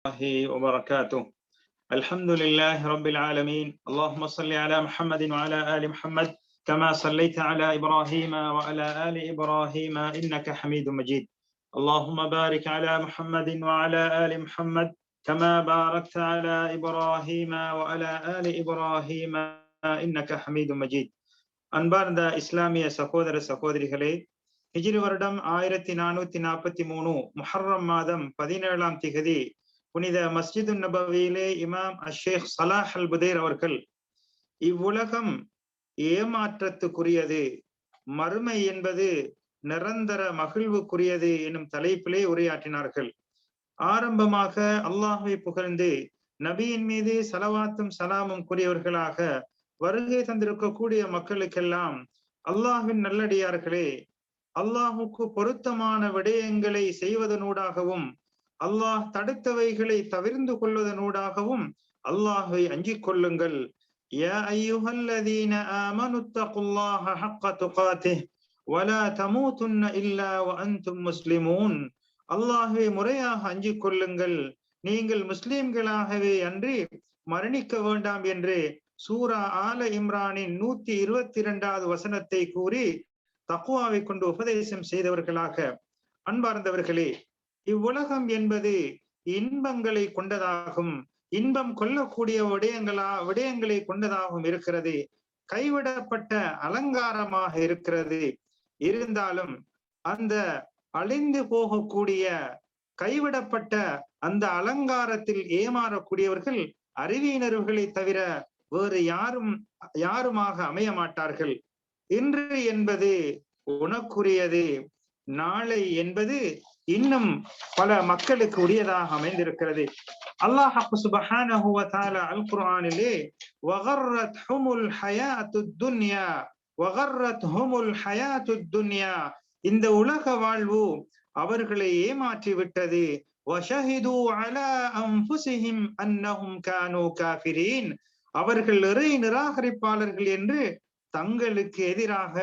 الله وبركاته الحمد لله رب العالمين اللهم صل على محمد وعلى آل محمد كما صليت على إبراهيم وعلى آل إبراهيم إنك حميد مجيد اللهم بارك على محمد وعلى آل محمد كما باركت على إبراهيم وعلى آل إبراهيم إنك حميد مجيد அன்பார்ந்த இஸ்லாமிய சகோதர சகோதரிகளே ஹிஜ்ரி வருடம் ஆயிரத்தி நானூத்தி நாற்பத்தி மூணு முஹர்ரம் மாதம் பதினேழாம் திகதி புனித மஸ்ஜிது நபவியிலே இமாம் அஷேக் சலாஹ் அல் புதேர் அவர்கள் இவ்வுலகம் ஏமாற்றத்துக்குரியது மறுமை என்பது நிரந்தர மகிழ்வுக்குரியது எனும் தலைப்பிலே உரையாற்றினார்கள். ஆரம்பமாக அல்லாஹை புகழ்ந்து நபியின் மீது சலவாத்தும் சலாமும் கூறியவர்களாக வருகை தந்திருக்கக்கூடிய மக்களுக்கெல்லாம் அல்லாஹின் நல்லடியார்களே அல்லாஹுக்கு பொருத்தமான விடயங்களை செய்வதனூடாகவும் அல்லாஹ் தடுத்தவைகளை தவிர்ந்து கொள்வதனூடாகவும் அல்லாஹை அஞ்சிக் கொள்ளுங்கள் يا أيها الذين آمنوا اتقوا الله حق تقاته ولا تموتن إلا وأنتم مسلمون அல்லாஹை முறையாக அஞ்சிக் கொள்ளுங்கள் நீங்கள் முஸ்லிம்களாகவே அன்றி மரணிக்க வேண்டாம் என்று சூரா ஆல இம்ரானின் நூத்தி இருபத்தி இரண்டாவது வசனத்தை கூறி தக்குவாவை கொண்டு உபதேசம் செய்தவர்களாக அன்பார்ந்தவர்களே இவ்வுலகம் என்பது இன்பங்களை கொண்டதாகும். இன்பம் கொள்ளக்கூடிய விடயங்களா விடயங்களை கொண்டதாகவும் இருக்கிறது. கைவிடப்பட்ட அலங்காரமாக இருக்கிறது. இருந்தாலும் அந்த அழிந்து போகக்கூடிய கைவிடப்பட்ட அந்த அலங்காரத்தில் ஏமாறக்கூடியவர்கள் அறிவியினர்களை தவிர வேறு யாரும் யாருமாக அமைய மாட்டார்கள் இன்று என்பது உனக்குரியது. நாளை என்பது இன்னும் பல மக்களுக்கு உரியதாக அமைந்திருக்கிறது. அல்லாஹ் சுபஹானஹு வ அல் குர்ஆனிலே வகர்ரத் ஹுமுல் ஹயாத்து துன்யா வகர்ரத் ஹுமுல் ஹயாத்து துன்யா. இந்த உலக வாழ்வு அவர்களை ஏமாற்றி விட்டது. வஷஹிது அலா அம்புசிஹிம் அன்னஹும் கானு காஃபிரீன். அவர்கள் இறை நிராகரிப்பாளர்கள் என்று தங்களுக்கு எதிராக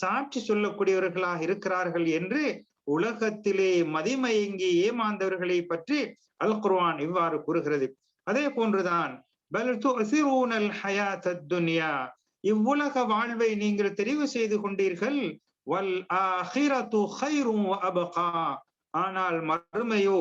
சாட்சி சொல்லக்கூடியவர்களாக இருக்கிறார்கள் என்று உலகத்திலே மதிமயங்கி ஏமாந்தவர்களை பற்றி அல் குர்வான் இவ்வாறு கூறுகிறது. அதே போன்றுதான் இவ்வுலக வாழ்வை நீங்கள் தெரிவு செய்து கொண்டீர்கள். வல் ஆனால் மறுமையோ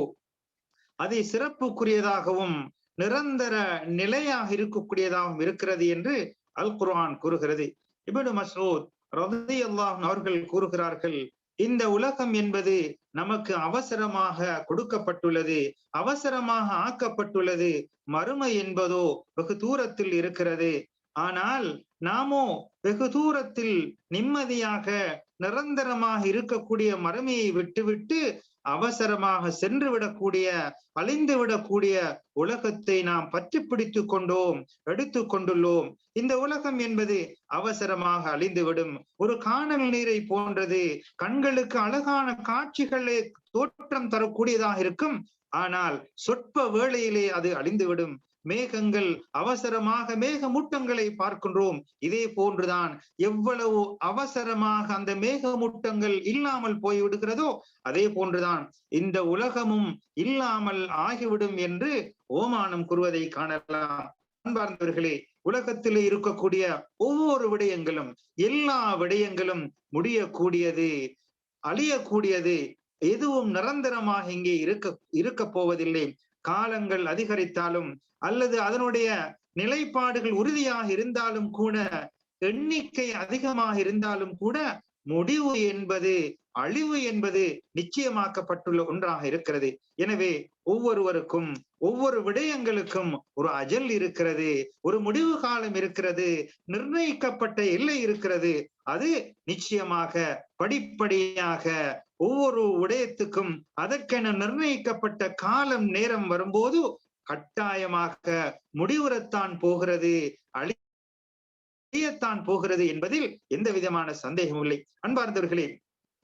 அதை சிறப்புக்குரியதாகவும் நிரந்தர நிலையாக இருக்கக்கூடியதாகவும் இருக்கிறது என்று அல் குர்ஆன் கூறுகிறது. இபனு மசூத் ரதி அல்லாஹ் அவர்கள் கூறுகிறார்கள் இந்த உலகம் என்பது நமக்கு அவசரமாக கொடுக்கப்பட்டுள்ளது அவசரமாக ஆக்கப்பட்டுள்ளது. மறுமை என்பதோ வெகு தூரத்தில் இருக்கிறது. ஆனால் நாமோ வெகு தூரத்தில் நிம்மதியாக நிரந்தரமாக இருக்கக்கூடிய மறுமையை விட்டுவிட்டு அவசரமாக சென்று விடக்கூடிய அழிந்து விடக்கூடிய உலகத்தை நாம் பற்றி பிடித்து கொண்டோம் எடுத்து கொண்டுள்ளோம். இந்த உலகம் என்பது அவசரமாக அழிந்துவிடும். ஒரு காணல் நீரை போன்றது கண்களுக்கு அழகான காட்சிகளே தோற்றம் தரக்கூடியதாக இருக்கும். ஆனால் சொற்ப வேளையிலே அது அழிந்துவிடும். மேகங்கள் அவசரமாக மேகமூட்டங்களை பார்க்கின்றோம். இதே போன்றுதான் எவ்வளவு அவசரமாக அந்த மேகமூட்டங்கள் இல்லாமல் போய்விடுகிறதோ அதே போன்றுதான் இந்த உலகமும் இல்லாமல் ஆகிவிடும் என்று ஓமானம் கூறுவதை காணலாம். அன்பார்ந்தவர்களே உலகத்திலே இருக்கக்கூடிய ஒவ்வொரு விடயங்களும் எல்லா விடயங்களும் முடியக்கூடியது அழியக்கூடியது எதுவும் நிரந்தரமாக இங்கே இருக்க இருக்க போவதில்லை. காலங்கள் அதிகரித்தாலும் அல்லது அதனுடைய நிலைப்பாடுகள் உறுதியாக இருந்தாலும் கூட எண்ணிக்கை அதிகமாக இருந்தாலும் கூட முடிவு என்பது அழிவு என்பது நிச்சயமாக்கப்பட்டுள்ள ஒன்றாக இருக்கிறது. எனவே ஒவ்வொருவருக்கும் ஒவ்வொரு விடயங்களுக்கும் ஒரு அஜல் இருக்கிறது ஒரு முடிவு காலம் இருக்கிறது நிர்ணயிக்கப்பட்ட எல்லை இருக்கிறது. அது நிச்சயமாக படிப்படியாக ஒவ்வொரு விடயத்துக்கும் அதற்கென நிர்ணயிக்கப்பட்ட காலம் நேரம் வரும்போது கட்டாயமாக முடிவுறத்தான் போகிறது அழியத்தான் போகிறது என்பதில் எந்த விதமான சந்தேகமும் இல்லை. அன்பார்ந்தவர்களே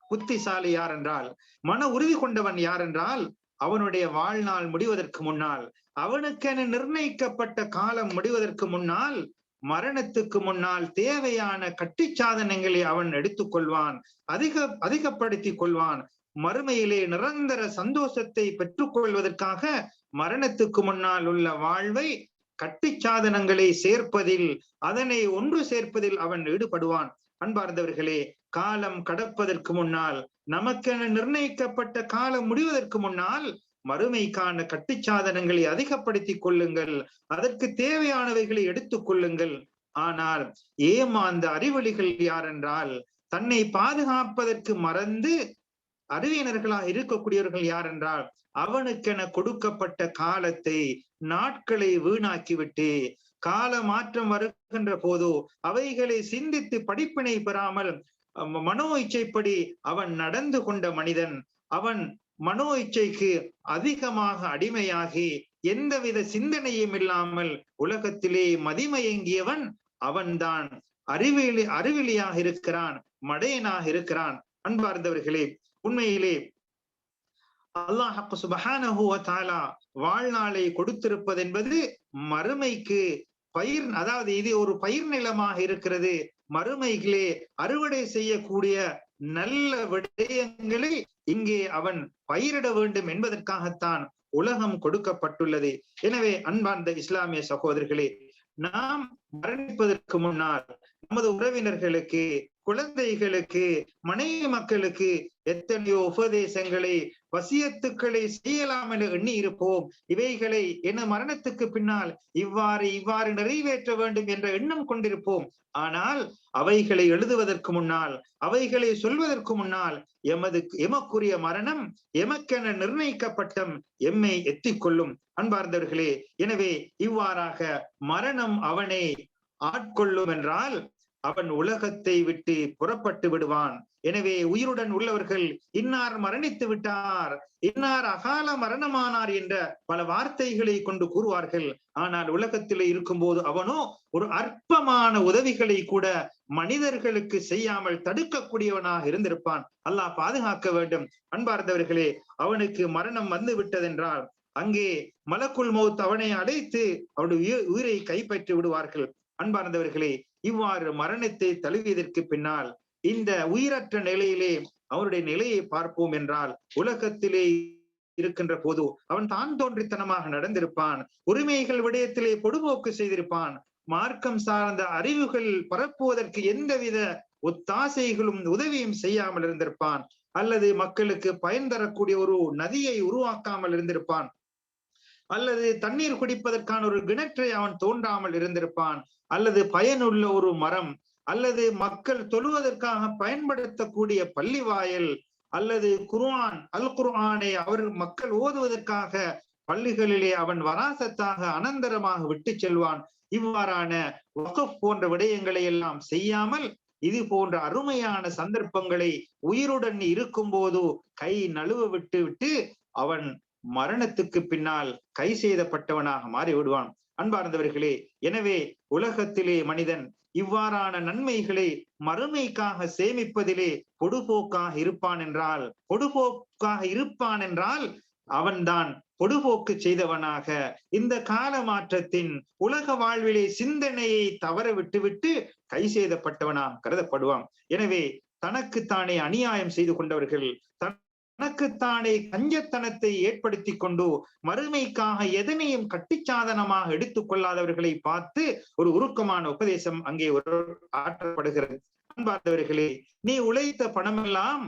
புத்திசாலி யார் என்றால் மன உறுதி கொண்டவன் யார் என்றால் அவனுடைய வாழ்நாள் முடிவதற்கு முன்னால் அவனுக்கென நிர்ணயிக்கப்பட்ட காலம் முடிவதற்கு முன்னால் மரணத்துக்கு முன்னால் தேவையான கட்டி சாதனங்களை அவன் எடுத்துக்கொள்வான் அதிக அதிகப்படுத்திக் கொள்வான். மறுமையிலே நிரந்தர சந்தோஷத்தை பெற்றுக்கொள்வதற்காக மரணத்துக்கு முன்னால் உள்ள வாழ்வை கட்டி சாதனங்களை சேர்ப்பதில் அதனை ஒன்று சேர்ப்பதில் அவன் ஈடுபடுவான். அன்பார்ந்தவர்களே காலம் கடப்பதற்கு முன்னால் நமக்கென நிர்ணயிக்கப்பட்ட காலம் முடிவதற்கு முன்னால் மறுமைக்கான கட்டுச்சாதனங்களை அதிகப்படுத்திக் கொள்ளுங்கள். அதற்கு தேவையானவைகளை எடுத்துக் கொள்ளுங்கள். ஆனால் ஏமாந்த அறிவொளிகள் யார் என்றால் தன்னை பாதுகாப்பதற்கு மறந்து அறிவியனர்களாக இருக்கக்கூடியவர்கள் யார் என்றால் அவனுக்கென கொடுக்கப்பட்ட காலத்தை நாட்களை வீணாக்கிவிட்டு கால மாற்றம் வருகின்ற போதோ அவைகளை சிந்தித்து படிப்பினை பெறாமல் மனோ இச்சைப்படி அவன் நடந்து கொண்ட மனிதன் அவன் மனோ இச்சைக்கு அதிகமாக அடிமையாகி எந்தவித சிந்தனையும் இல்லாமல் உலகத்திலே மதிமயங்கியவன் அவன்தான். அறிவியலி அறிவிலியாக இருக்கிறான் மடையனாக இருக்கிறான். அன்பார்ந்தவர்களே உண்மையிலே அல்லாஹ் சுபஹானஹு தாலா வாழ்நாளை கொடுத்திருப்பது என்பது மறுமைக்கு பயிர் அதாவது இது ஒரு பயிர் நிலமாக இருக்கிறது. மறுமைகளே அறுவடை செய்யக்கூடிய நல்ல விடயங்களை இங்கே அவன் பயிரிட வேண்டும் என்பதற்காகத்தான் உலகம் கொடுக்கப்பட்டுள்ளது. எனவே அன்பார்ந்த இஸ்லாமிய சகோதரர்களே நாம் மரணிப்பதற்கு முன்னால் நமது உறவினர்களுக்கு குழந்தைகளுக்கு மனைவி மக்களுக்கு எத்தனையோ உபதேசங்களை வசியத்துக்களை செய்யலாம் என எண்ணி இருப்போம் இவைகளை என மரணத்துக்கு பின்னால் இவ்வாறு இவ்வாறு நிறைவேற்ற வேண்டும் என்ற எண்ணம் கொண்டிருப்போம். ஆனால் அவைகளை எழுதுவதற்கு முன்னால் அவைகளை சொல்வதற்கு முன்னால் எமது எமக்குரிய மரணம் எமக்கென நிர்ணயிக்கப்பட்டம் எம்மை எத்திக்கொள்ளும். அன்பார்ந்தவர்களே எனவே இவ்வாறாக மரணம் அவனை ஆட்கொள்ளும் என்றால் அவன் உலகத்தை விட்டு புறப்பட்டு விடுவான். எனவே உயிருடன் உள்ளவர்கள் இன்னார் மரணித்து விட்டார் இன்னார் அகால மரணமானார் என்ற பல வார்த்தைகளை கொண்டு கூறுவார்கள். ஆனால் உலகத்திலே இருக்கும்போது அவனோ ஒரு அற்பமான உதவிகளை கூட மனிதர்களுக்கு செய்யாமல் தடுக்கக்கூடியவனாக இருந்திருப்பான். அல்லாஹ் பாதுகாக்க வேண்டும். அன்பார்ந்தவர்களே அவனுக்கு மரணம் வந்து விட்டதென்றால் அங்கே மலக்குள் மௌத் அவனை அழைத்து அவனுடைய உயிரை கைப்பற்றி விடுவார்கள். அன்பார்ந்தவர்களே இவ்வாறு மரணத்தை தழுவியதற்கு பின்னால் இந்த உயிரற்ற நிலையிலே அவனுடைய நிலையை பார்ப்போம் என்றால் உலகத்திலே இருக்கின்ற போது அவன் தான் தோன்றித்தனமாக நடந்திருப்பான் உரிமைகள் விடயத்திலே பொடுபோக்கு செய்திருப்பான் மார்க்கம் சார்ந்த அறிவுகள் பரப்புவதற்கு எந்தவித ஒத்தாசைகளும் உதவியும் செய்யாமல் இருந்திருப்பான் அல்லது மக்களுக்கு பயன் தரக்கூடிய ஒரு நதியை உருவாக்காமல் இருந்திருப்பான் அல்லது தண்ணீர் குடிப்பதற்கான ஒரு கிணற்றை அவன் தோன்றாமல் இருந்திருப்பான். அல்லது பயனுள்ள ஒரு மரம். அல்லது மக்கள் தொழுவதற்காக பயன்படுத்தக்கூடிய பள்ளி வாயல் அல்லது குர்ஆன் அல் குர்ஆனை அவர் மக்கள் ஓதுவதற்காக பள்ளிகளிலே அவன் வராசத்தாக அனந்தரமாக விட்டு செல்வான். இவ்வாறான வகப் போன்ற விடயங்களை எல்லாம் செய்யாமல் இது போன்ற அருமையான சந்தர்ப்பங்களை உயிருடன் இருக்கும் போது கை நழுவ விட்டு விட்டு அவன் மரணத்துக்கு பின்னால் கை செய்தப்பட்டவனாக மாறி விடுவான் அன்பார்ந்தவர்களே எனவே உலகத்திலே மனிதன் இவ்வாறான நன்மைகளை மறுமைக்காக சேமிப்பதிலே பொடுபோக்காக இருப்பான் என்றால் பொடுபோக்காக இருப்பான் என்றால் அவன்தான் பொடுபோக்கு செய்தவனாக. இந்த கால மாற்றத்தின் உலக வாழ்விலே சிந்தனையை தவற விட்டுவிட்டு கை செய்தப்பட்டவனாக கருதப்படுவான். எனவே தனக்குத்தானே அநியாயம் செய்து கொண்டவர்கள் தனக்குத்தானே கஞ்சத்தனத்தை ஏற்படுத்தி கொண்டு மறுமைக்காக எதனையும் கட்டிச்சாதனமாக எடுத்துக் கொள்ளாதவர்களை பார்த்து ஒரு உருக்கமான உபதேசம் அங்கே ஒரு ஆற்றப்படுகிறது. அன்பார்ந்தவர்களே நீ உழைத்த பணமெல்லாம்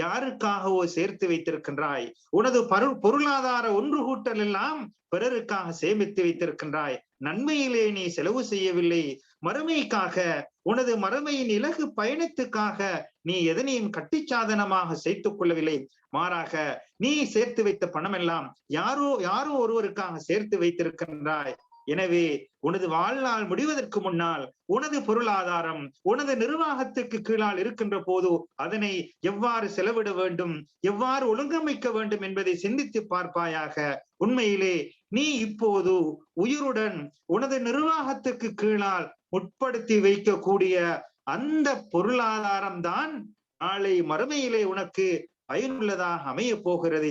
யாருக்காகவோ சேர்த்து வைத்திருக்கின்றாய்? உனது பரு பொருளாதார ஒன்று கூட்டல் எல்லாம் பிறருக்காக சேமித்து வைத்திருக்கின்றாய். நன்மையிலே நீ செலவு செய்யவில்லை. மறுமைக்காக உனது மறுமையின் இலகு பயணத்துக்காக நீ எதனையும் கட்டிச்சாதனமாக சேர்த்துக் கொள்ளவில்லை. மாறாக நீ சேர்த்து வைத்த பணம் எல்லாம் யாரோ யாரோ ஒருவருக்காக சேர்த்து வைத்திருக்கின்றாய். எனவே உனது வாழ்நாள் முடிவதற்கு முன்னால் உனது பொருளாதாரம் உனது நிர்வாகத்துக்கு கீழால் இருக்கின்ற போது அதனை எவ்வாறு செலவிட வேண்டும் எவ்வாறு ஒழுங்கமைக்க வேண்டும் என்பதை சிந்தித்து பார்ப்பாயாக. உண்மையிலே நீ இப்போது உயிருடன் உனது நிர்வாகத்துக்கு கீழால் உட்படுத்தி வைக்கக்கூடிய அந்த பொருளாதாரம் தான் நாளை மறுமையிலே உனக்கு பயனுள்ளதாக அமைய போகிறது.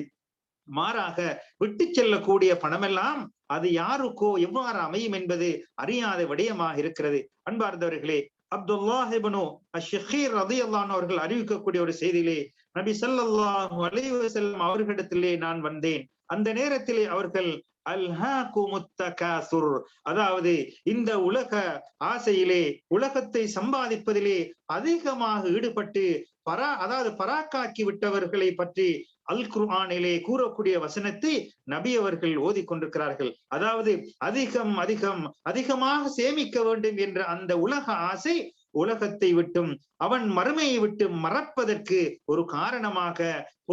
மாறாக விட்டு செல்லக்கூடிய பணமெல்லாம் அது யாருக்கோ எவ்வாறு அமையும் என்பது அறியாத விடயமாக இருக்கிறது. அன்பார்ந்தவர்களே அப்துல்லாஹிபனு அஷீர் ரதி அல்லான் அவர்கள் அறிவிக்கக்கூடிய ஒரு செய்தியிலே நபி சல்லாஹூ அலைவ செல்லம் அவர்களிடத்திலே நான் வந்தேன். அந்த நேரத்திலே அவர்கள் அல்ஹாகுமுத்தகாசுர் அதாவது இந்த உலக ஆசையிலே உலகத்தை சம்பாதிப்பதிலே அதிகமாக ஈடுபட்டு பரா அதாவது பராக்காக்கி விட்டவர்களை பற்றி அல் குர்ஆனிலே கூறக்கூடிய வசனத்தை நபி அவர்கள் ஓதிக்கொண்டிருக்கிறார்கள் அதாவது அதிகம் அதிகம் அதிகமாக சேமிக்க வேண்டும் என்ற அந்த உலக ஆசை உலகத்தை விட்டும் அவன் மறுமையை விட்டு மறப்பதற்கு ஒரு காரணமாக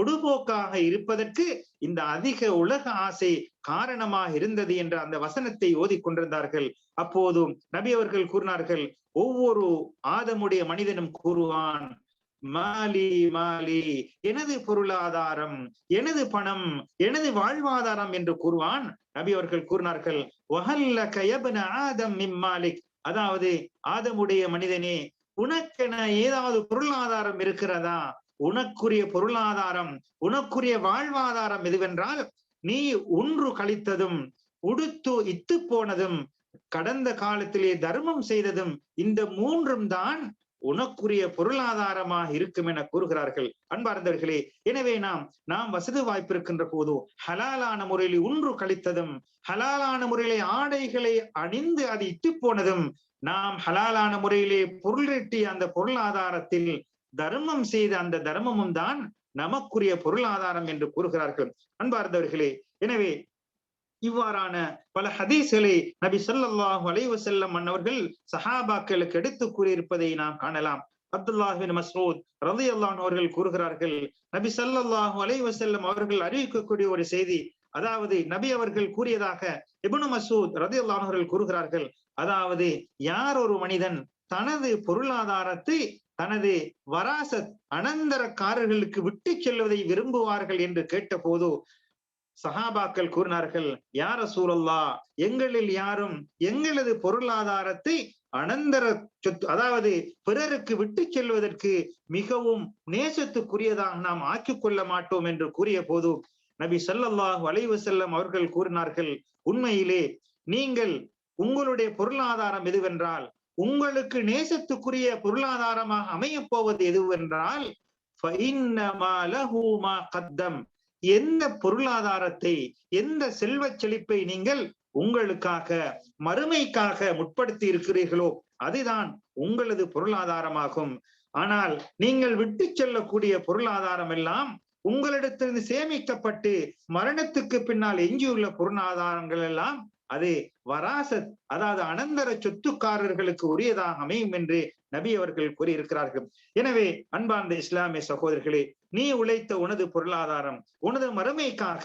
பொடுபோக்காக இருப்பதற்கு இந்த அதிக உலக ஆசை காரணமாக இருந்தது என்ற அந்த வசனத்தை ஓதிக்கொண்டிருந்தார்கள் அப்போதும் நபி அவர்கள் கூறினார்கள் ஒவ்வொரு ஆதமுடைய மனிதனும் கூறுவான் மாலி மாலி எனது பொருளாதாரம் எனது பணம் எனது வாழ்வாதாரம் என்று கூறுவான். நபி அவர்கள் கூறினார்கள் அதாவது ஆதமுடைய மனிதனே உனக்கென ஏதாவது பொருளாதாரம் இருக்கிறதா? உனக்குரிய பொருளாதாரம் உனக்குரிய வாழ்வாதாரம் எதுவென்றால் நீ ஒன்று கழித்ததும் உடுத்து இத்து போனதும் கடந்த காலத்திலே தர்மம் செய்ததும் இந்த மூன்றும் தான் உனக்குரிய பொருளாதாரமாக இருக்கும் என கூறுகிறார்கள். அன்பார்ந்தவர்களே எனவே நாம் நாம் வசதி வாய்ப்பு இருக்கின்ற போது ஹலாலான முறையில் ஒன்று கழித்ததும் ஹலாலான முறையிலே ஆடைகளை அணிந்து அது இட்டு போனதும் நாம் ஹலாலான முறையிலே பொருளீட்டிய அந்த பொருளாதாரத்தில் தர்மம் செய்த அந்த தர்மமும் தான் நமக்குரிய பொருளாதாரம் என்று கூறுகிறார்கள். அன்பார்ந்தவர்களே எனவே இவ்வாறான பல ஹதீஸ்களை நபி சொல்லாஹு அலைஹி வஸல்லம் அன்னவர்கள் சஹாபாக்களுக்கு எடுத்து கூறியிருப்பதை நாம் காணலாம். அப்துல்லாஹின் மசூத் மஸ்ரூத் அல்லான் அவர்கள் கூறுகிறார்கள் நபி சல்லாஹு அலைஹி வஸல்லம் அவர்கள் அறிவிக்கக்கூடிய ஒரு செய்தி அதாவது நபி அவர்கள் கூறியதாக இபுனு மசூத் ரலியல்லாஹு அவர்கள் கூறுகிறார்கள் அதாவது யார் ஒரு மனிதன் தனது பொருளாதாரத்தை தனது வராசத் அனந்தரக்காரர்களுக்கு விட்டு செல்வதை விரும்புவார்கள் என்று கேட்டபோது சஹாபாக்கள் கூறினார்கள் யார சூழல்லா எங்களில் யாரும் எங்களது பொருளாதாரத்தை அனந்தர சொத்து அதாவது பிறருக்கு விட்டு செல்வதற்கு மிகவும் நேசத்துக்குரியதாக நாம் ஆக்கிக் கொள்ள மாட்டோம் என்று கூறிய போது நபி ஸல்லல்லாஹு வளைவு செல்லம் அவர்கள் கூறினார்கள் உண்மையிலே நீங்கள் உங்களுடைய பொருளாதாரம் எதுவென்றால் உங்களுக்கு நேசத்துக்குரிய பொருளாதாரமாக அமையப் போவது எதுவென்றால் எந்த பொருளாதாரத்தை எந்த செல்வ செழிப்பை நீங்கள் உங்களுக்காக மறுமைக்காக முற்படுத்தி இருக்கிறீர்களோ அதுதான் உங்களது பொருளாதாரமாகும். ஆனால் நீங்கள் விட்டு செல்லக்கூடிய பொருளாதாரம் எல்லாம் உங்களிடத்திலிருந்து சேமிக்கப்பட்டு மரணத்துக்கு பின்னால் எஞ்சியுள்ள பொருளாதாரங்கள் எல்லாம் அது வராசத் அதாவது அனந்தர சொத்துக்காரர்களுக்கு உரியதாக அமையும் என்று நபி அவர்கள் கூறியிருக்கிறார்கள். எனவே அன்பார்ந்த இஸ்லாமிய சகோதரர்களே நீ உழைத்த உனது பொருளாதாரம் உனது மறுமைக்காக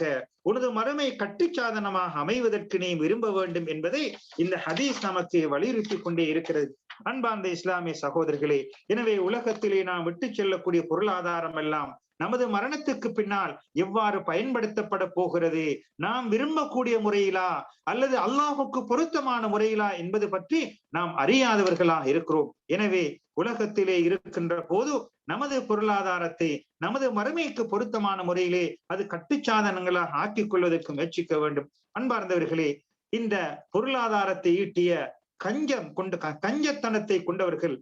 உனது மறுமை கட்டுச்சாதனமாக அமைவதற்கு நீ விரும்ப வேண்டும் என்பதை இந்த ஹதீஸ் நமக்கு வலியுறுத்தி கொண்டே இருக்கிறது. அன்பார்ந்த இஸ்லாமிய சகோதரர்களே எனவே உலகத்திலே நாம் விட்டு செல்லக்கூடிய பொருளாதாரம் எல்லாம் நமது மரணத்துக்கு பின்னால் எவ்வாறு பயன்படுத்தப்பட போகிறது? நாம் விரும்பக்கூடிய முறையிலா? அல்லது அல்லாஹுக்கு பொருத்தமான முறையிலா என்பது பற்றி நாம் அறியாதவர்களாக இருக்கிறோம். எனவே உலகத்திலே இருக்கின்ற போது நமது பொருளாதாரத்தை நமது மறுமைக்கு பொருத்தமான முறையிலே அது கட்டுச்சாதனங்களாக ஆக்கிக் கொள்வதற்கு முயற்சிக்க வேண்டும். அன்பார்ந்தவர்களே இந்த பொருளாதாரத்தை ஈட்டிய கஞ்சம் கொண்டு கஞ்சத்தனத்தை கொண்டவர்கள்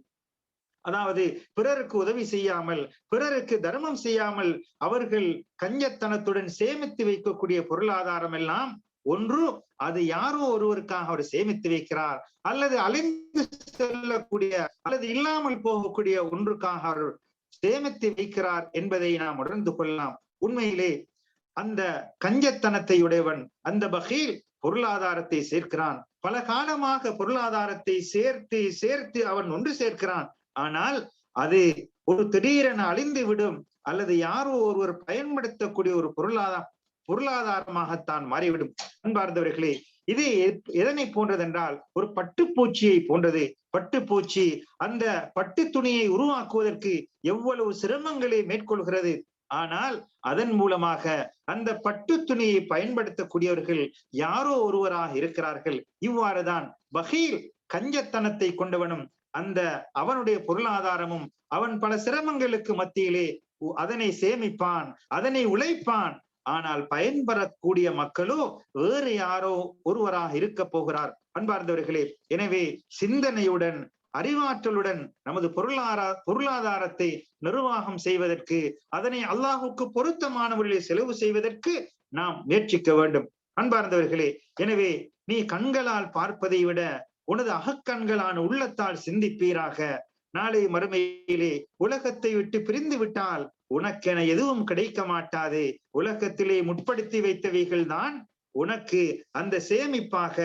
அதாவது பிறருக்கு உதவி செய்யாமல் பிறருக்கு தர்மம் செய்யாமல் அவர்கள் கஞ்சத்தனத்துடன் சேமித்து வைக்கக்கூடிய பொருளாதாரம் எல்லாம் ஒன்று அது யாரோ ஒருவருக்காக அவர் சேமித்து வைக்கிறார். அல்லது அழிந்து செல்லக்கூடிய அல்லது இல்லாமல் போகக்கூடிய ஒன்றுக்காக அவர் சேமித்து வைக்கிறார் என்பதை நாம் உணர்ந்து கொள்ளலாம். உண்மையிலே அந்த கஞ்சத்தனத்தை உடையவன் அந்த பகீல் பொருளாதாரத்தை சேர்க்கிறான். பல காலமாக பொருளாதாரத்தை சேர்த்து சேர்த்து அவன் ஒன்று சேர்க்கிறான். ஆனால் அது ஒரு திடீரென அழிந்து விடும் அல்லது யாரோ ஒருவர் பயன்படுத்தக்கூடிய ஒரு பொருளாதார பொருளாதாரமாகத்தான் மாறிவிடும். அன்பார்ந்தவர்களே இது எதனை போன்றதென்றால் ஒரு பட்டுப்பூச்சியை போன்றது. பட்டுப்பூச்சி அந்த பட்டு துணியை உருவாக்குவதற்கு எவ்வளவு சிரமங்களை மேற்கொள்கிறது. ஆனால் அதன் மூலமாக அந்த பட்டு துணியை பயன்படுத்தக்கூடியவர்கள் யாரோ ஒருவராக இருக்கிறார்கள். இவ்வாறுதான் பகீர் கஞ்சத்தனத்தை கொண்டவனும் அந்த அவனுடைய பொருளாதாரமும் அவன் பல சிரமங்களுக்கு மத்தியிலே அதனை சேமிப்பான் அதனை உழைப்பான். ஆனால் பயன்பெறக்கூடிய மக்களோ வேறு யாரோ ஒருவராக இருக்க போகிறார். அன்பார்ந்தவர்களே எனவே சிந்தனையுடன் அறிவாற்றலுடன் நமது பொருளாதார பொருளாதாரத்தை நிர்வாகம் செய்வதற்கு அதனை அல்லாஹுக்கு பொருத்தமான முறையில் செலவு செய்வதற்கு நாம் முயற்சிக்க வேண்டும். அன்பார்ந்தவர்களே எனவே நீ கண்களால் பார்ப்பதை விட உனது அகக்கண்களான உள்ளத்தால் சிந்திப்பீராக. நாளை மறுமையிலே உலகத்தை விட்டு பிரிந்து விட்டால் உனக்கென எதுவும் கிடைக்க மாட்டாது. உலகத்திலே முற்படுத்தி வைத்தவைகள் தான் உனக்கு அந்த சேமிப்பாக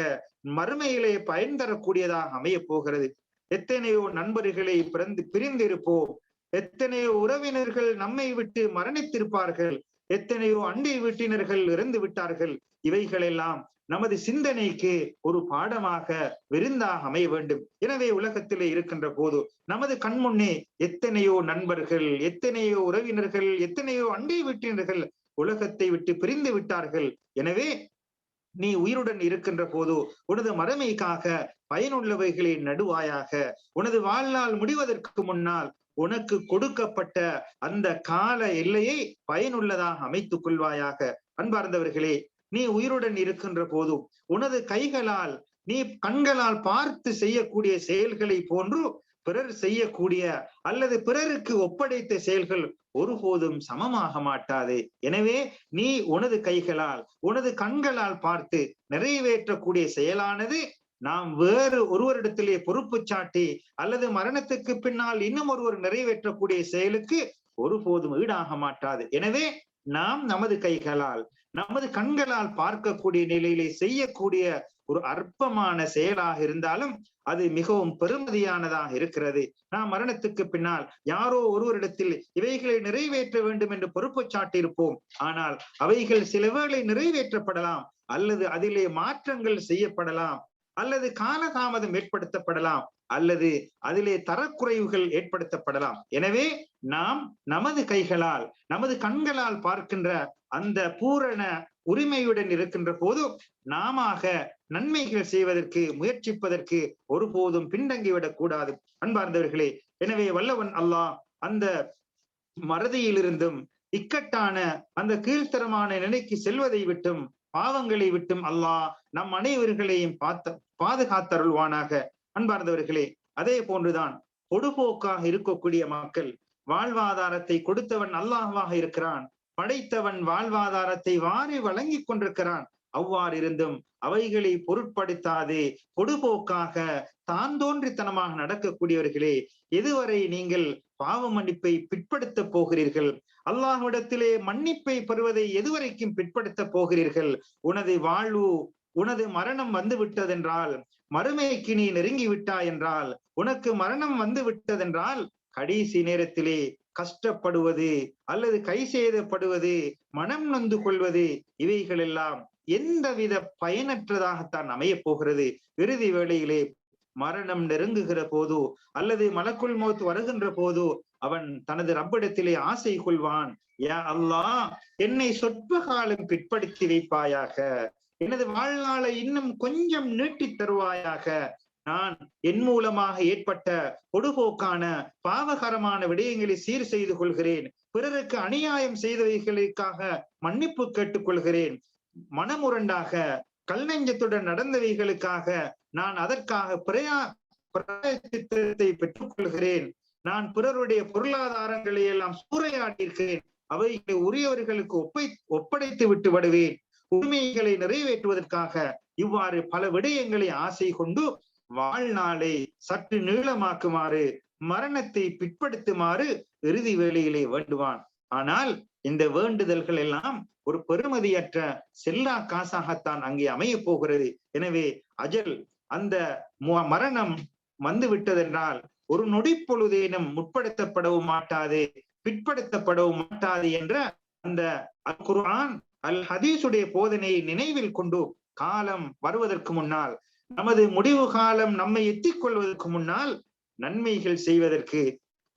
மறுமையிலே பயன் தரக்கூடியதாக அமைய போகிறது. எத்தனையோ நண்பர்களை பிறந்து பிரிந்திருப்போம். எத்தனையோ உறவினர்கள் நம்மை விட்டு மரணித்திருப்பார்கள். எத்தனையோ அண்டை வீட்டினர்கள் இறந்து விட்டார்கள் இவைகளெல்லாம் நமது சிந்தனைக்கு ஒரு பாடமாக விருந்தாக அமைய வேண்டும். எனவே உலகத்திலே இருக்கின்ற போது நமது கண்முன்னே எத்தனையோ நண்பர்கள் எத்தனையோ உறவினர்கள் எத்தனையோ அண்டை வீட்டினர்கள் உலகத்தை விட்டு பிரிந்து விட்டார்கள். எனவே நீ உயிருடன் இருக்கின்ற போது உனது மறமைக்காக பயனுள்ளவைகளை நடுவாயாக உனது வாழ்நாள் முடிவதற்கு முன்னால் உனக்கு கொடுக்கப்பட்ட அந்த கால எல்லையை பயனுள்ளதாக அமைத்துக் கொள்வாயாக. அன்பார்ந்தவர்களே நீ உயிருடன் இருக்கின்ற போதும் உனது கைகளால் நீ கண்களால் பார்த்து செய்யக்கூடிய செயல்களை போன்று பிறர் செய்யக்கூடிய அல்லது பிறருக்கு ஒப்படைத்த செயல்கள் ஒருபோதும் சமமாக மாட்டாது. எனவே நீ உனது கைகளால் உனது கண்களால் பார்த்து நிறைவேற்றக்கூடிய செயலானது நாம் வேறு ஒருவரிடத்திலே பொறுப்பு சாட்டி அல்லது மரணத்துக்கு பின்னால் இன்னும் ஒருவர் நிறைவேற்றக்கூடிய செயலுக்கு ஒருபோதும் ஈடாக மாட்டாது. எனவே நாம் நமது கைகளால் நமது கண்களால் பார்க்கக்கூடிய நிலையிலே செய்யக்கூடிய ஒரு அற்பமான செயலாக இருந்தாலும் அது மிகவும் பெருமதியானதாக இருக்கிறது. நாம் மரணத்துக்கு பின்னால் யாரோ ஒருவரிடத்தில் இவைகளை நிறைவேற்ற வேண்டும் என்று பொறுப்பு சாட்டியிருப்போம். ஆனால் அவைகள் சில வேளை நிறைவேற்றப்படலாம் அல்லது அதிலே மாற்றங்கள் செய்யப்படலாம். அல்லது காலதாமதம் ஏற்படுத்தப்படலாம் அல்லது அதிலே தரக்குறைவுகள் ஏற்படுத்தப்படலாம். எனவே நாம் நமது கைகளால் நமது கண்களால் பார்க்கின்ற அந்த பூரண உரிமையுடன் இருக்கின்ற போது நாம நன்மைகள் செய்வதற்கு முயற்சிப்பதற்கு ஒருபோதும் பின்தங்கிவிடக் கூடாது. அன்பார்ந்தவர்களே எனவே வல்லவன் அல்லாஹ் அந்த மறதியிலிருந்தும் இக்கட்டான அந்த கீழ்த்தரமான நிலைக்கு செல்வதை விட்டும் பாவங்களை விட்டும் அல்லாஹ் நம் அனைவர்களையும் பார்த்த பாதுகாத்தருள்வானாக. அன்பார்ந்தவர்களே அதே போன்றுதான் பொடுபோக்காக இருக்கக்கூடிய மக்கள் வாழ்வாதாரத்தை கொடுத்தவன் அல்லாஹ்வாக இருக்கிறான். படைத்தவன் வாழ்வாதாரத்தை வாரி வழங்கி கொண்டிருக்கிறான். அவ்வாறிருந்தும் அவைகளை பொருட்படுத்தாது பொடுபோக்காக தான் தோன்றித்தனமாக நடக்கக்கூடியவர்களே எதுவரை நீங்கள் பாவ மன்னிப்பை பிற்படுத்த போகிறீர்கள்? அல்லாஹ்விடத்திலே மன்னிப்பை பெறுவதை எதுவரைக்கும் பிற்படுத்த போகிறீர்கள்? உனது வாழ்வு உனது மரணம் வந்து விட்டதென்றால் மறுமைக்கு நீ நெருங்கி விட்டாய் என்றால் உனக்கு மரணம் வந்து விட்டதென்றால் கடைசி நேரத்திலே கஷ்டப்படுவது அல்லது கை சேதப்படுவது மனம் நொந்து கொள்வது இவைகளெல்லாம் எந்தவித பயனற்றதாகத்தான் அமைய போகிறது? இறுதி வேளையிலே மரணம் நெருங்குகிற போதோ அல்லது மலக்குள் மோத்து வருகின்ற போதோ அவன் தனது ரப்பிடத்திலே ஆசை கொள்வான். யா அல்லாஹ் என்னை சொற்ப காலம் பிற்படுத்தி வைப்பாயாக. எனது வாழ்நாளை இன்னும் கொஞ்சம் நீட்டித் தருவாயாக. நான் என் மூலமாக ஏற்பட்ட பொடுபோக்கான பாவகரமான விடயங்களை சீர் செய்து கொள்கிறேன். பிறருக்கு அநியாயம் செய்தவைகளுக்காக மன்னிப்பு கேட்டுக் கொள்கிறேன். மனமுரண்டாக கல் நெஞ்சத்துடன் நடந்தவைகளுக்காக நான் அதற்காக பிரயா பிரயத்தை பெற்றுக் கொள்கிறேன் நான் பிறருடைய பொருளாதாரங்களை எல்லாம் சூறையாடியிருக்கிறேன். அவைகளை உரியவர்களுக்கு ஒப்பை ஒப்படைத்து விட்டு விடுவேன். உரிமைகளை நிறைவேற்றுவதற்காக இவ்வாறு பல விடயங்களை ஆசை கொண்டு வாழ்நாளை சற்று நீளமாக்குமாறு மரணத்தை பிற்படுத்துமாறு இறுதி வேளையிலே வேண்டுவான். ஆனால் இந்த வேண்டுதல்கள் எல்லாம் ஒரு பெருமதியற்ற செல்லா காசாகத்தான் அங்கே அமைய போகிறது எனவே அஜல் அந்த மரணம் வந்து விட்டதென்றால் ஒரு நொடி பொழுதேனும் முற்படுத்தப்படவும் மாட்டாது பிற்படுத்தப்படவும் மாட்டாது என்ற அந்த அல் குர்ஆன் அல் ஹதீஸுடைய போதனையை நினைவில் கொண்டு காலம் வருவதற்கு முன்னால் நமது முடிவு காலம் நம்மை எத்திக் கொள்வதற்கு முன்னால் நன்மைகள் செய்வதற்கு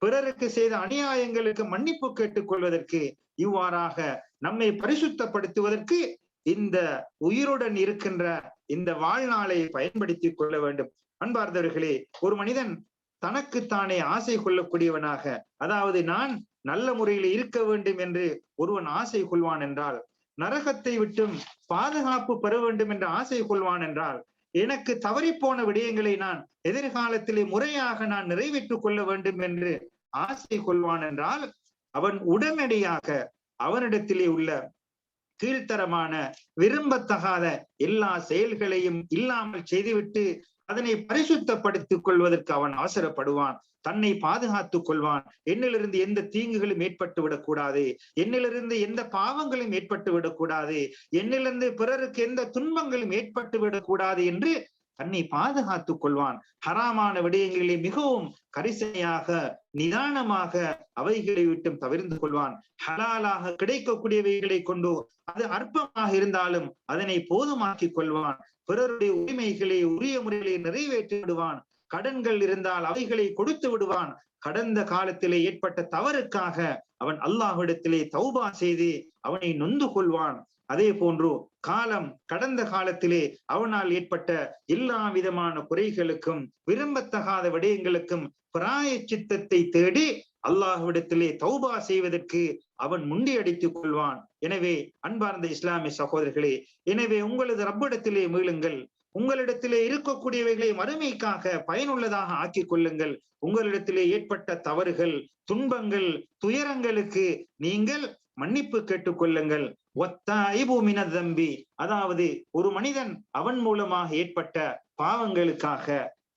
பிறருக்கு செய்த அநியாயங்களுக்கு மன்னிப்பு கேட்டுக் கொள்வதற்கு இவ்வாறாக நம்மை பரிசுத்தப்படுத்துவதற்கு இந்த உயிருடன் இருக்கின்ற இந்த வாழ்நாளை பயன்படுத்திக் கொள்ள வேண்டும். அன்பார்ந்தவர்களே ஒரு மனிதன் தனக்குத்தானே ஆசை கொள்ளக்கூடியவனாக அதாவது நான் நல்ல முறையில் இருக்க வேண்டும் என்று ஒருவன் ஆசை கொள்வான் என்றால் நரகத்தை விட்டும் பாதுகாப்பு பெற வேண்டும் என்று ஆசை கொள்வான் என்றால் எனக்கு தவறிப்போன போன விடயங்களை நான் எதிர்காலத்திலே முறையாக நான் நிறைவேற்றுக் கொள்ள வேண்டும் என்று ஆசை கொள்வான் என்றால் அவன் உடனடியாக அவனிடத்திலே உள்ள கீழ்த்தரமான விரும்பத்தகாத எல்லா செயல்களையும் இல்லாமல் செய்துவிட்டு அதனை பரிசுத்தப்படுத்திக் கொள்வதற்கு அவன் அவசரப்படுவான். தன்னை பாதுகாத்துக் கொள்வான். என்னிலிருந்து எந்த தீங்குகளும் ஏற்பட்டு விடக்கூடாது. என்னிலிருந்து எந்த பாவங்களும் ஏற்பட்டு விடக்கூடாது. என்னிலிருந்து பிறருக்கு எந்த துன்பங்களும் ஏற்பட்டு விடக்கூடாது என்று தன்னை பாதுகாத்துக் கொள்வான். ஹராமான விடயங்களிலே மிகவும் கரிசனையாக நிதானமாக அவைகளை விட்டும் தவிர்ந்து கொள்வான். ஹலாலாக கிடைக்கக்கூடியவைகளை கொண்டு அது அற்பமாக இருந்தாலும் அதனை போதுமாக்கிக் கொள்வான். பிறருடைய உரிமைகளை உரிய முறையிலே நிறைவேற்றி விடுவான். கடன்கள் இருந்தால் அவைகளை கொடுத்து விடுவான். கடந்த காலத்திலே ஏற்பட்ட தவறுக்காக அவன் அல்லாஹ்விடத்திலே தௌபா செய்து அவனை நொந்து கொள்வான். அதே போன்று காலம் கடந்த காலத்திலே அவனால் ஏற்பட்ட எல்லா விதமான குறைகளுக்கும் விரும்பத்தகாத விடயங்களுக்கும் பிராய சித்தத்தை தேடி அல்லாஹ்விடத்திலே தௌபா செய்வதற்கு அவன் முண்டியடித்துக் கொள்வான். எனவே அன்பார்ந்த இஸ்லாமிய சகோதரர்களே எனவே உங்களது ரப்பிடத்திலே மீளுங்கள். உங்களிடத்திலே இருக்கக்கூடியவைகளை மறுமைக்காக பயனுள்ளதாக ஆக்கிக் கொள்ளுங்கள். உங்களிடத்திலே ஏற்பட்ட தவறுகள் துன்பங்கள் துயரங்களுக்கு நீங்கள் மன்னிப்பு கேட்டுக்கொள்ளுங்கள் தம்பி அதாவது ஒரு மனிதன் அவன் மூலமாக ஏற்பட்ட பாவங்களுக்காக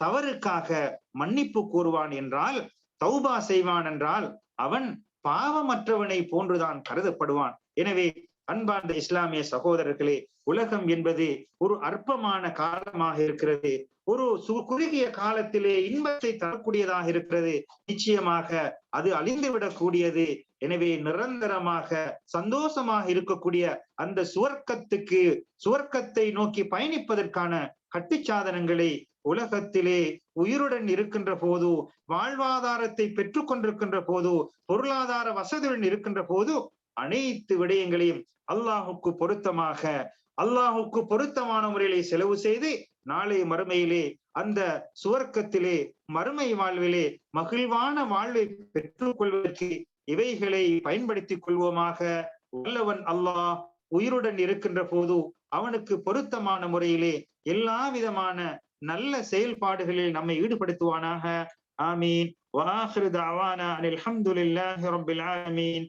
தவறுக்காக மன்னிப்பு கூறுவான் என்றால் தௌபா செய்வான் என்றால் அவன் பாவமற்றவனை போன்றுதான் கருதப்படுவான். எனவே அன்பார்ந்த இஸ்லாமிய சகோதரர்களே உலகம் என்பது ஒரு அற்பமான காலமாக இருக்கிறது. ஒரு குறுகிய காலத்திலே இன்பத்தை தரக்கூடியதாக இருக்கிறது. நிச்சயமாக அது அழிந்து விடக்கூடியது எனவே நிரந்தரமாக சந்தோஷமாக இருக்கக்கூடிய அந்த சுவர்க்கத்துக்கு சுவர்க்கத்தை நோக்கி பயணிப்பதற்கான கட்டுச்சாதனங்களை உலகத்திலே உயிருடன் இருக்கின்ற போது வாழ்வாதாரத்தை பெற்றுக் கொண்டிருக்கின்ற போது பொருளாதார வசதியுடன் இருக்கின்ற போது அனைத்து விடயங்களையும் அல்லாஹுக்கு பொருத்தமாக அல்லாஹுக்கு பொருத்தமான முறையிலே செலவு செய்து நாளை மறுமையிலே அந்த சுவர்க்கத்திலே மறுமை வாழ்விலே மகிழ்வான வாழ்வை பெற்றுக் கொள்வதற்கு இவைகளை பயன்படுத்திக் கொள்வோமாக. வல்லவன் அல்லாஹ் உயிருடன் இருக்கின்ற போது அவனுக்கு பொருத்தமான முறையிலே எல்லா விதமான நல்ல செயல்பாடுகளில் நம்மை ஈடுபடுத்துவானாக. ஆமீன். வாஹிரு தாவானா அனில் அஹமதுல்லாஹி ரபில் ஆமீன்